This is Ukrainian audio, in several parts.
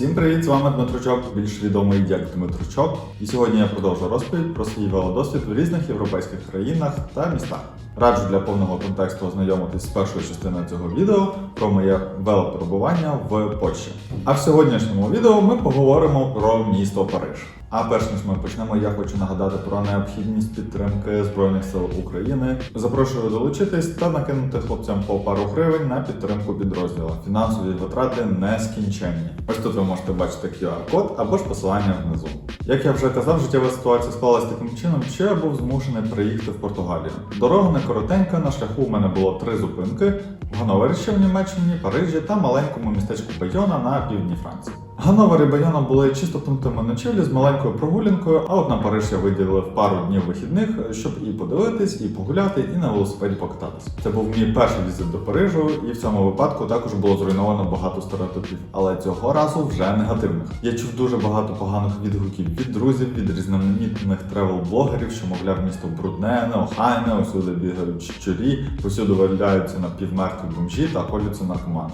Всім привіт! З вами Дмитручок, більш відомий як Дмитручок. І сьогодні я продовжу розповідь про свій велодосвід у різних європейських країнах та містах. Раджу для повного контексту ознайомитись з першою частиною цього відео про моє велоперебування в Польщі. А в сьогоднішньому відео ми поговоримо про місто Париж. А перш ніж ми почнемо, я хочу нагадати про необхідність підтримки Збройних сил України. Запрошую долучитись та накинути хлопцям по пару гривень на підтримку підрозділу. Фінансові витрати нескінченні. Ось тут ви можете бачити QR-код або ж посилання внизу. Як я вже казав, життєва ситуація склалась таким чином, що я був змушений приїхати в Португалію. Дорога не коротенька, на шляху у мене було три зупинки: в Ганновері в Німеччині, Парижі та маленькому містечку Байона на півдні Франції. Ганновер і Байона були чисто пунктами ночівлі з маленькою прогулянкою, а от на Париж я виділив пару днів вихідних, щоб і подивитись, і погуляти, і на велосипеді покататись. Це був мій перший візит до Парижу, і в цьому випадку також було зруйновано багато стереотипів, але цього разу вже негативних. Я чув дуже багато поганих відгуків від друзів, від різноманітних тревел-блогерів, що мовляв місто брудне, неохайне, усюди бігають щурі, усюди валяються напівмертві бомжі та колються наркомани.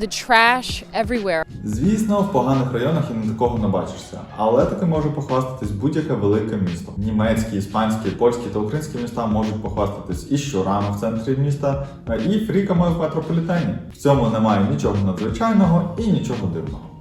The trash everywhere. Звісно, в поганих районах і не такого не бачишся, але таки може похвастатись будь-яке велике місто. Німецькі, іспанські, польські та українські міста можуть похвастатись і щурами в центрі міста, і фріками в метрополітені. В цьому немає нічого надзвичайного і нічого дивного.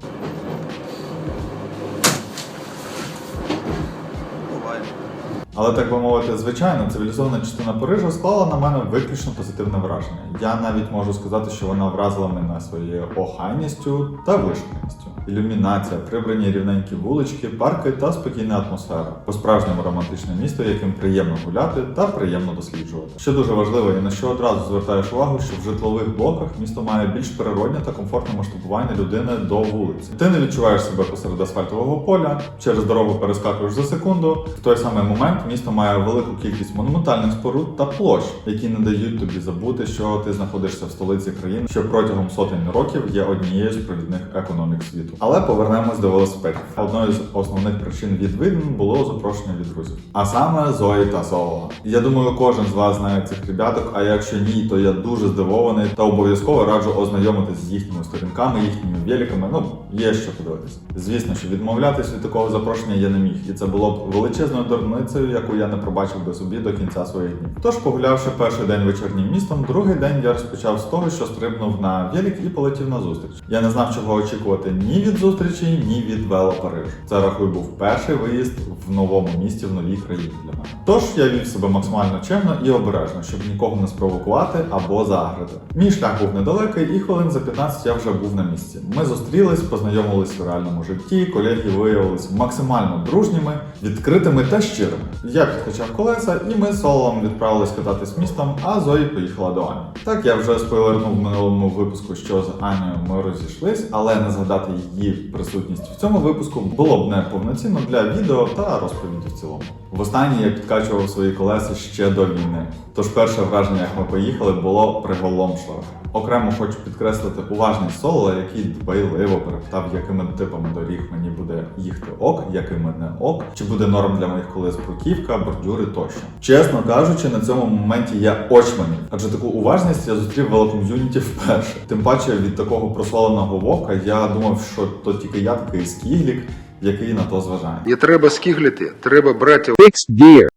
Але так би мовити, звичайно, цивілізована частина Парижа склала на мене виключно позитивне враження. Я навіть можу сказати, що вона вразила мене своєю охайністю та вишуканістю. Ілюмінація, прибрані рівненькі вулички, парки та спокійна атмосфера. По-справжньому романтичне місто, яким приємно гуляти та приємно досліджувати. Що дуже важливо, і на що одразу звертаєш увагу, що в житлових блоках місто має більш природне та комфортне масштабування людини до вулиці. Ти не відчуваєш себе посеред асфальтового поля, через дорогу перескакуєш за секунду. В той самий момент місто має велику кількість монументальних споруд та площ, які не дають тобі забути, що ти знаходишся в столиці країни, що протягом сотень років є однією з провідних економік світу. Але повернемось до велосипедів. Одною з основних причин відвідин було запрошення від друзів, а саме Зої та Соло. Я думаю, кожен з вас знає цих ребяток. А якщо ні, то я дуже здивований та обов'язково раджу ознайомитись з їхніми сторінками, їхніми великами. Ну є що подивитись. Звісно, що відмовлятись від такого запрошення я не міг, і це було б величезною дурницею, яку я не пробачив би собі до кінця своїх днів. Тож, погулявши перший день вечірнім містом, другий день я розпочав з того, що стрибнув на велик і полетів на зустріч. Я не знав, чого очікувати ні від зустрічі, ні від вело Парижу. Це рахуй був перший виїзд в новому місті в новій країні для мене. Тож я вів себе максимально чемно і обережно, щоб нікого не спровокувати або загрити. Мій шлях був недалекий, і хвилин за 15 я вже був на місці. Ми зустрілись, познайомились в реальному житті. Колеги виявилися максимально дружніми, відкритими та щирими. Я підкачав колеса, і ми з Солом відправились кататись містом, а Зої поїхала до Ані. Так я вже спойлернув в минулому випуску, що з Анією ми розійшлись, але не згадати її присутність в цьому випуску було б неповноцінно для відео та розповіді в цілому. Востаннє я підкачував свої колеса ще до війни. Тож перше враження, як ми поїхали, було приголомшливе. Окремо хочу підкреслити уважність соло, який дбайливо перепитав, якими типами доріг мені буде їхати ок, якими не ок, чи буде норм для моїх колес бруківка, бордюри тощо. Чесно кажучи, на цьому моменті я очманів, адже таку уважність я зустрів в велоком'юніті вперше. Тим паче від такого прославленого вовка я думав, що то тільки я такий скіглік, який на то зважає. Не треба скігліти, треба брати fixed gear.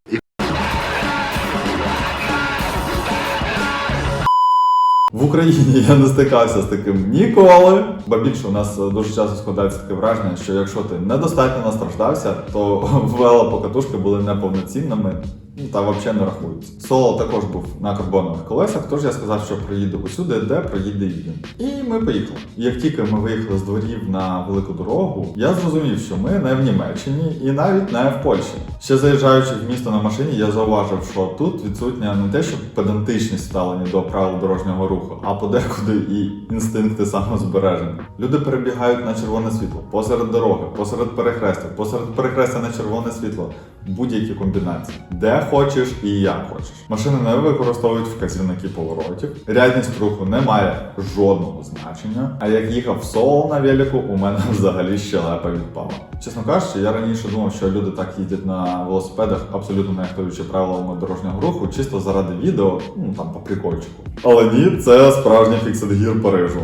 Україні я не стикався з таким ніколи. Ба більше у нас е, дуже часто складається таке враження, що якщо ти недостатньо настраждався, то велопокатушки були неповноцінними та взагалі не рахуються. Соло також був на карбонових колесах, тож я сказав, що приїду усюди, де приїде і він. І ми поїхали. Як тільки ми виїхали з дворів на велику дорогу, я зрозумів, що ми не в Німеччині і навіть не в Польщі. Ще заїжджаючи в місто на машині, я зауважив, що тут відсутня не те, що педантичність ставлення до правил дорожнього руху, а подекуди і інстинкти самозбереження. Люди перебігають на червоне світло посеред дороги, посеред перехрестя, посеред перехрестя на червоне світло. Будь-які комбінації, де хочеш і як хочеш. Машини не використовують вказівники поворотів. Рядність руху не має жодного значення. А як їхав соло на велику, у мене взагалі щелепа відпала. Чесно кажучи, я раніше думав, що люди так їздять на велосипедах, абсолютно не актуючи правилами дорожнього руху, чисто заради відео, ну там по прикольчику. Але ні, це справжній фіксит гір Парижу.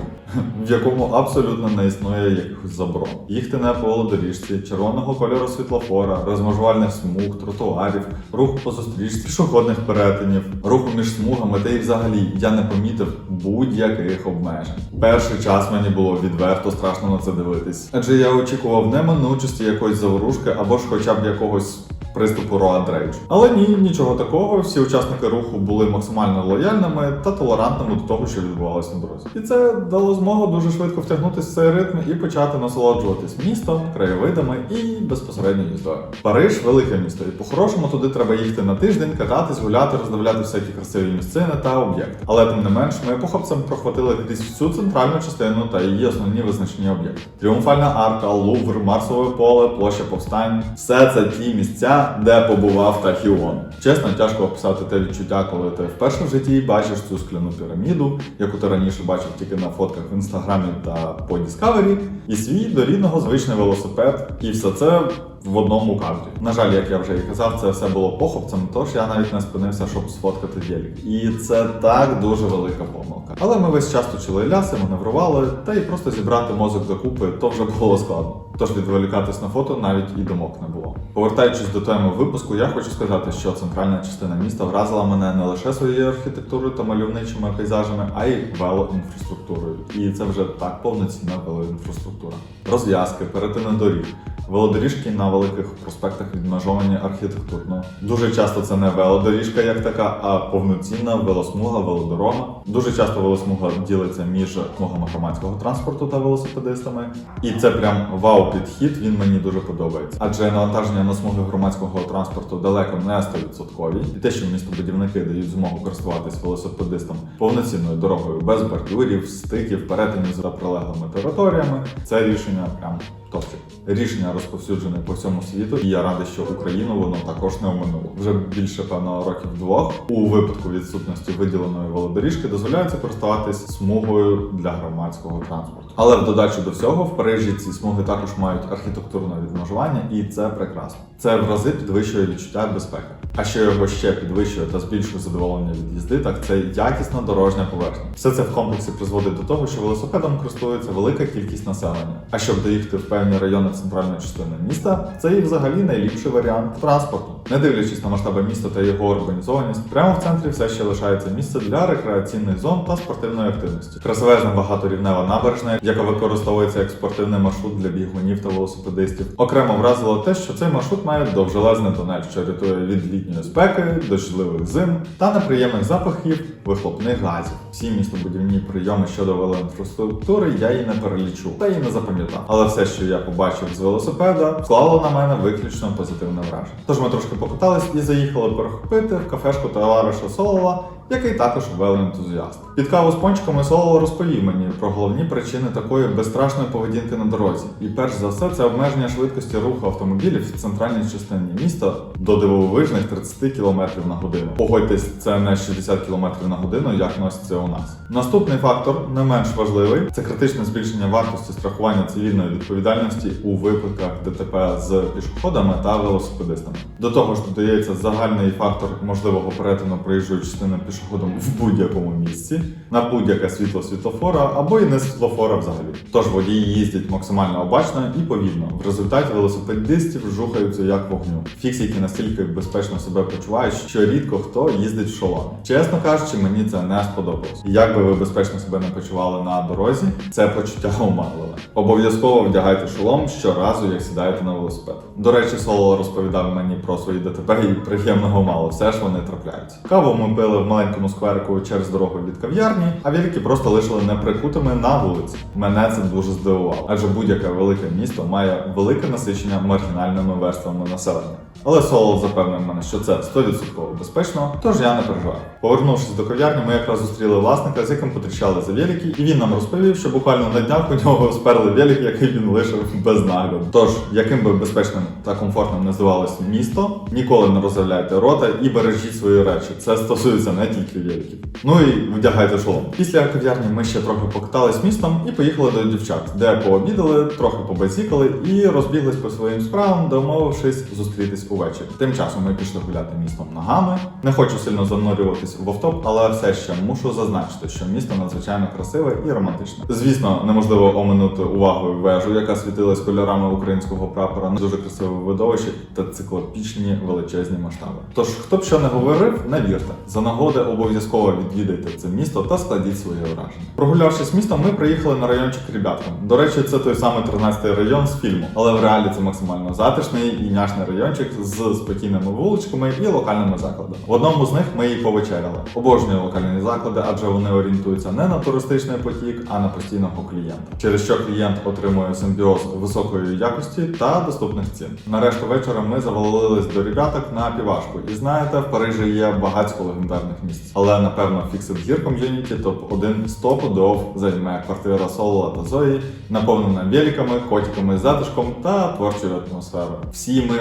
В якому абсолютно не існує якихось заборон. Їхати не по велодоріжці, червоного кольору світлофора, розмежувальних смуг, тротуарів, руху по зустрічці, пішохідних перетинів, руху між смугами, та й взагалі я не помітив будь-яких обмежень. Перший час мені було відверто страшно на це дивитись, адже я очікував неминучості якоїсь заворушки або ж хоча б якогось приступу Road Rage. Але ні, нічого такого. Всі учасники руху були максимально лояльними та толерантними до того, що відбувалося на дорозі. І це дало змогу дуже швидко втягнутися в цей ритм і почати насолоджуватись містом, краєвидами і безпосередньо їздою. Париж велике місто, і по-хорошому туди треба їхати на тиждень, кататись, гуляти, роздивляти всякі красиві місцини та об'єкти. Але тим не менш, ми похопцем прохватили крізь всю центральну частину та її основні визначні об'єкти. Тріумфальна арка, Лувр, Марсове поле, площа повстань все це ті місця, де побував Тахіон. Чесно, тяжко описати те відчуття, коли ти вперше в житті бачиш цю скляну піраміду, яку ти раніше бачив тільки на фотках в інстаграмі та по Discovery, і свій до рідного звичний велосипед, і все це в одному кадрі. На жаль, як я вже і казав, це все було похопцем, тож я навіть не спинився, щоб сфоткати велик. І це так дуже велика помилка. Але ми весь час точили ляси, маневрували, та й просто зібрати мозок докупи то вже було складно. Тож відволікатись на фото навіть і думок не було. Повертаючись до теми випуску, я хочу сказати, що центральна частина міста вразила мене не лише своєю архітектурою та мальовничими пейзажами, а й велоінфраструктурою. І це вже так повноцінна велоінфраструктура. Розв'язки, перетини доріг. Велодоріжки на великих проспектах відмежовані архітектурно. Дуже часто це не велодоріжка як така, а повноцінна велосмуга, велодорога. Дуже часто велосмуга ділиться між смугами громадського транспорту та велосипедистами. І це прям вау-підхід, він мені дуже подобається. Адже навантаження на смуги громадського транспорту далеко не 100%. І те, що містобудівники дають змогу користуватись велосипедистам повноцінною дорогою без бордюрів, стиків, перетинів за прилеглими територіями, це рішення прям топчик. Рішення розповсюджене по всьому світу, і я радий, що Україну воно також не оминуло. Вже більше певно років двох у випадку відсутності виділеної велодоріжки дозволяється користуватись смугою для громадського транспорту. Але в додачу до всього в Парижі ці смуги також мають архітектурне відмежування, і це прекрасно. Це в рази підвищує відчуття безпеки. А що його ще підвищує та збільшує задоволення від їзди, так це якісна дорожня поверхня. Все це в комплексі призводить до того, що велосипедом користується велика кількість населення. А щоб доїхати в певні райони центральної частини міста, це і взагалі найліпший варіант транспорту. Не дивлячись на масштаби міста та його урбанізованість, прямо в центрі все ще лишається місце для рекреаційних зон та спортивної активності. Красивезна багаторівнева набережна, яка використовується як спортивний маршрут для бігунів та велосипедистів. Окремо вразило те, що цей маршрут має довжелезний тунель, що рятує від літньої спеки, дощливих зим та неприємних запахів вихлопних газів. Всі містобудівні прийоми щодо велоінфраструктури я її не перелічу та й не запам'ятав. Але все, що я побачив з велосипеда, склало на мене виключно позитивне враження. Тож ми трошки покатались і заїхали перехопити в кафешку товариша Солова, який також велоентузіаст. Під каву з пончиками Солова розповів мені про головні причини такої безстрашної поведінки на дорозі. І перш за все, це обмеження швидкості руху автомобілів в центральній частині міста до дивовижних 30 км на годину. Погодьтесь, це не 60 км на годину, як носиться у нас. Наступний фактор, не менш важливий, це критичне збільшення вартості страхування цивільної відповідальності у випадках ДТП з пішоходами та велосипедистами. До того ж, додається загальний фактор можливого перетину проїжджої частини пішоходом в будь-якому місці, на будь-яке світло світлофора або і не світлофора взагалі. Тож водії їздять максимально обачно і повільно. В результаті велосипедистів жухаються як вогню. Фіксики настільки безпечно себе почувають, що рідко хто їздить в шоломі. Чесно кажучи, мені це не сподобалось. І Як би ви безпечно себе не почували на дорозі, це почуття оманливе. Обов'язково вдягайте шолом щоразу, як сідаєте на велосипед. До речі, Соло розповідав мені про свої ДТП і приємного мало. Все ж вони трапляються. Каву ми пили в маленькому скверику через дорогу від кав'ярні, а велики просто лишили неприкутими на вулиці. Мене це дуже здивувало, адже будь-яке велике місто має велике насичення маргінальними верствами населення. Але Соло запевнив мене, що це 100% безпечно, тож я не переживаю. Повернувшись до кав'ярні, ми якраз зустріли власника, з яким потріщали за велики, і він нам розповів, що буквально на днях у нього сперли велик, який він лишив без нагляду. Тож, яким би безпечним та комфортним не здавалось місто, ніколи не розявляйте рота і бережіть свої речі. Це стосується не тільки великів. Ну і вдягайте шолом. Після кав'ярні ми ще трохи покатались містом і поїхали до дівчат, де пообідали, трохи побазікали і розбіглись по своїм справам, домовившись зустрітись увечері. Тим часом ми пішли гуляти містом ногами. Не хочу сильно занурюватись в автоп, але все ще мушу зазначити, що місто надзвичайно красиве і романтичне. Звісно, неможливо оминути увагою вежу, яка світилась кольорами українського прапора. Дуже красиве видовище та циклопічні величезні масштаби. Тож, хто б що не говорив, не вірте. За нагоди обов'язково відвідайте це місто та складіть свої враження. Прогулявшись містом, ми приїхали на райончик Рібяткам. До речі, це той самий 13-й район з фільму, але в реалі це максимально затишний і няшний райончик з спокійними вуличками і локальними закладами. В одному з них ми і повечеряли. Обожнюю локальні заклади, адже вони орієнтуються не на туристичний потік, а на постійного клієнта. Через що клієнт отримує симбіоз високої якості та доступних цін. На решту вечора ми завалились до ребяток на півашку. І знаєте, в Парижі є багатько легендарних місць. Але напевно Fixed Gear Community топ-1 стопудов займе квартира Солола та Зої, наповнена великами, котиками, затишком та творчою атмосферою. Всі ми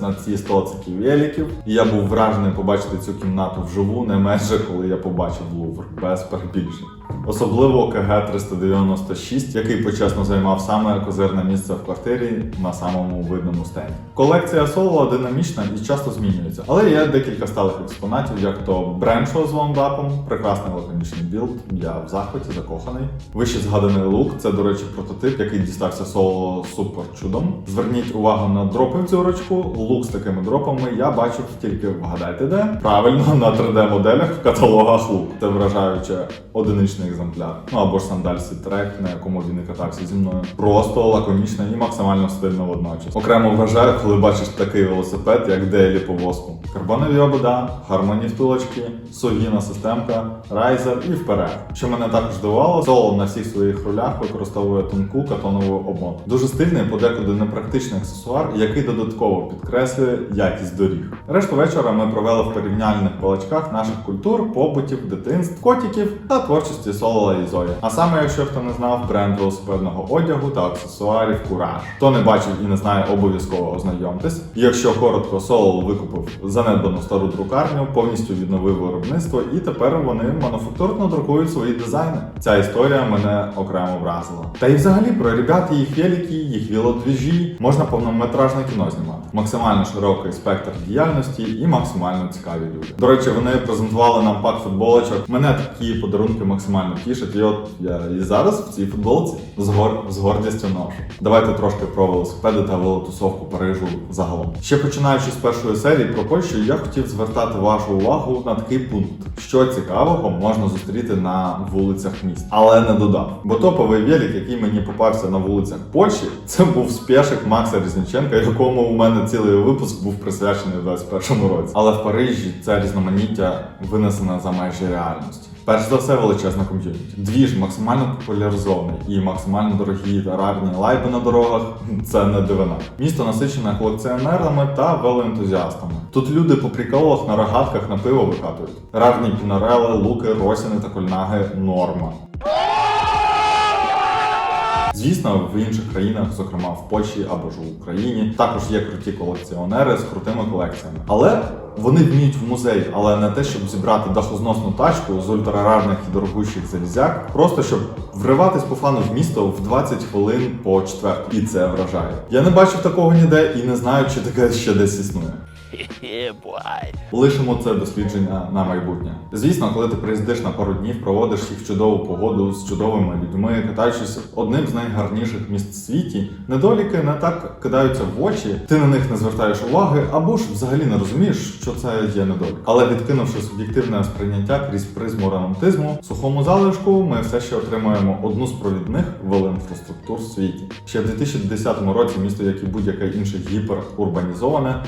на ці стоцики великів, і я був вражений побачити цю кімнату вживу не менше, коли я побачив Лувр без перебільшень. Особливо КГ 396, який почесно займав саме козирне місце в квартирі на самому видному стенді. Колекція соло динамічна і часто змінюється, але є декілька сталих експонатів, як то бреншо з вандапом, прекрасний лаконічний білд, я в захваті закоханий. Вище згаданий лук, це, до речі, прототип, який дістався соло супер чудом. Зверніть увагу на дропи в цю ручку. Лук з такими дропами я бачив тільки вгадайте де. Правильно, на 3D-моделях в каталогах лук. Це вражаюче одиничний екземпляр. Ну або ж сандальсі трек, на якому він і катався зі мною. Просто лаконічно і максимально стильно водночас. Окремо вражає, коли бачиш такий велосипед, як Дейлі по воску. Карбонові обода, гармонні втулочки, сугіна системка, райзер і вперед. Що мене також здивувало, соло на всіх своїх рулях використовує тонку катонову обмотку. Дуже стильний, подекуди непрактичний аксесуар, який додатково підкреслює якість доріг. Решту вечора ми провели в порівняльних балачках наших культур, побутів, дитинств, котиків та творчості Солола і Зої. А саме, якщо хто не знав, бренд велосипедного одягу та аксесуарів Кураж. Хто не бачив і не знає, обов'язково ознайомтесь. Якщо коротко, Солол викупив занедбану стару друкарню, повністю відновив виробництво, і тепер вони мануфактурно друкують свої дизайни. Ця історія мене окремо вразила. Та й взагалі про ребят їх велики, їх велодвіжі можна повнометражне кіно знімати. Максимально широкий спектр діяльності і максимально цікаві люди. До речі, вони презентували нам пак футболочок. Мене такі подарунки максимально тішать. І от я і зараз в цій футболці з, гор... з гордістю ношу. Давайте трошки про велосипеди та велотусовку Парижу загалом. Ще починаючи з першої серії про Польщу, я хотів звертати вашу увагу на такий пункт, що цікавого можна зустріти на вулицях міст, але не додав. Бо топовий велик, який мені попався на вулицях Польщі, це був спешик Макса Різниченка, якому у мене цілий випуск був присвячений у 21-му році. Але в Парижі це різноманіття винесене за межі реальності. Перш за все, величезна ком'юніті. Двіж максимально популяризований і максимально дорогі рарні лайби на дорогах це не дивина. Місто насичене колекціонерами та велоентузіастами. Тут люди по приколах на рогатках на пиво викатують. Рарні пінарели, луки, росіни та кольнаги норма. Звісно, в інших країнах, зокрема в Польщі або ж в Україні, також є круті колекціонери з крутими колекціями. Але вони вміють в музей, але не те, щоб зібрати дахозносну тачку з ультрарарних і дорогущих залізяк, просто щоб вриватись по фану в місто в 20 хвилин по четверту. І це вражає. Я не бачив такого ніде і не знаю, чи таке ще десь існує. Лишимо це дослідження на майбутнє. Звісно, коли ти приїздиш на пару днів, проводиш їх в чудову погоду з чудовими людьми, катаючись одним з найгарніших міст в світі, недоліки не так кидаються в очі, ти на них не звертаєш уваги, або ж взагалі не розумієш, що це є недолік. Але відкинувши суб'єктивне сприйняття крізь призму романтизму, сухому залишку ми все ще отримуємо одну з провідних велоінфраструктур в світі. Ще в 2010 році місто, як і будь-яке інше гіперурбанізоване,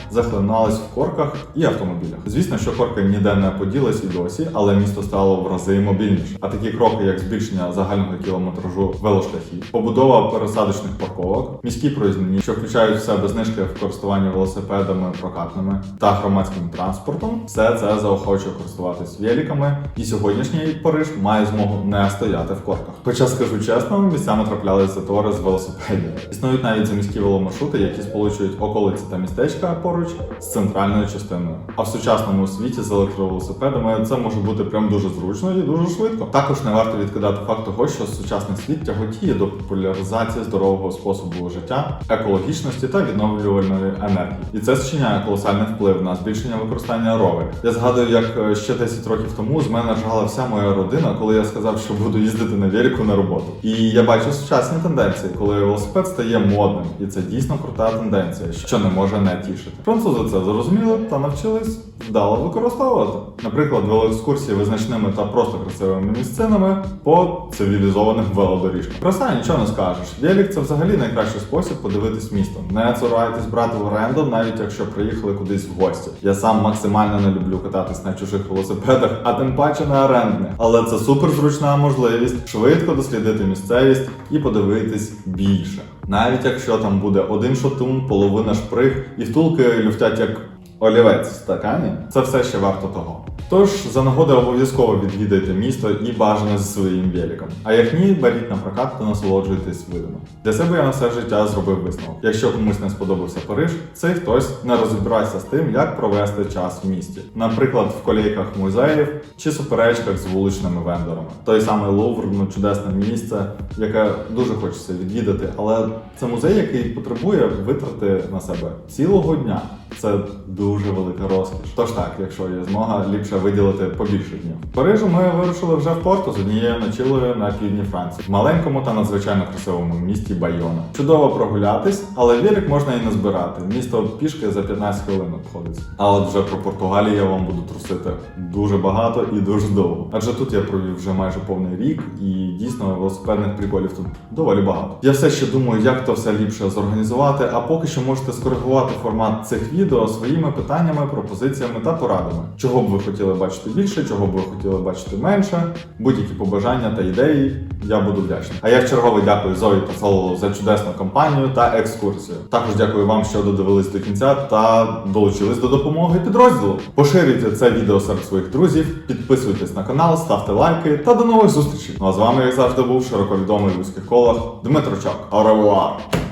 захлиналось в корках і автомобілях. Звісно, що корки ніде не поділись і досі, але місто стало в рази мобільніше. А такі кроки, як збільшення загального кілометражу велошляхів, побудова пересадочних парковок, міські проїзні, що включають в себе знижки в користуванні велосипедами прокатними та громадським транспортом, все це заохочує користуватись великами, і сьогоднішній Париж має змогу не стояти в корках. Хоча скажу чесно, місцями траплялись затори з велосипедів. Існують навіть заміські веломаршрути, які сполучують околиці та містечка поруч з центральною частиною. А в сучасному світі з електровелосипедами це може бути прям дуже зручно і дуже швидко. Також не варто відкидати факт того, що сучасний світ тяготіє до популяризації здорового способу життя, екологічності та відновлювальної енергії. І це зчиняє колосальний вплив на збільшення використання роверів. Я згадую, як е, ще 10 років тому з мене жгала вся моя родина, коли я сказав, що буду їздити на велику на роботу. І я бачу сучасні тенденції, коли велосипед стає модним, і це дійсно крута тенденція, що не може не тішити. Французи це зрозуміли та навчились вдало використовувати. Наприклад, велоекскурсії визначними та просто красивими місцинами по цивілізованим велодоріжкам. Краса нічого не скажеш. Велик це взагалі найкращий спосіб подивитись місто. Не цурайтесь брати в оренду, навіть якщо приїхали кудись в гості. Я сам максимально не люблю кататись на чужих велосипедах, а тим паче на орендних. Але це супер зручна можливість швидко дослідити місцевість і подивитись більше. Навіть якщо там буде один шатун, половина шприг і втулки люфтять як олівець в стакані, це все ще варто того. Тож за нагоди обов'язково відвідайте місто і бажано зі своїм великом. А як ні, беріть на прокат та насолоджуйтесь видами. Для себе я на все життя зробив висновок. Якщо комусь не сподобався Париж, цей хтось не розібрався з тим, як провести час в місті. Наприклад, в колейках музеїв чи суперечках з вуличними вендорами. Той самий Лувр ну, чудесне місце, яке дуже хочеться відвідати, але це музей, який потребує витрати на себе цілого дня. Це дуже велика розкіш. Тож так, якщо є змога, ліпше виділити побільше днів. В Парижу ми вирушили вже в порту з однією ночілою на півдні Франції, в маленькому та надзвичайно красивому місті Байона. Чудово прогулятись, але велик можна і не збирати. Місто пішки за 15 хвилин обходиться. А от вже про Португалію я вам буду трусити дуже багато і дуже довго. Адже тут я провів вже майже повний рік, і дійсно велосипедних приколів тут доволі багато. Я все ще думаю, як то все ліпше зорганізувати, а поки що можете скоригувати формат цих відео своїми питаннями, пропозиціями та порадами. Чого б ви хотіли бачити більше, чого б ви хотіли бачити менше, будь-які побажання та ідеї. Я буду вдячний. А я в дякую Зої та Сололу за чудесну компанію та екскурсію. Також дякую вам, що додивились до кінця та долучились до допомоги підрозділу. Поширюйте це відео серед своїх друзів, підписуйтесь на канал, ставте лайки та до нових зустрічей. Ну а з вами, як завжди, був широко відомий в вузьких колах Дмитро Чак. Revoir!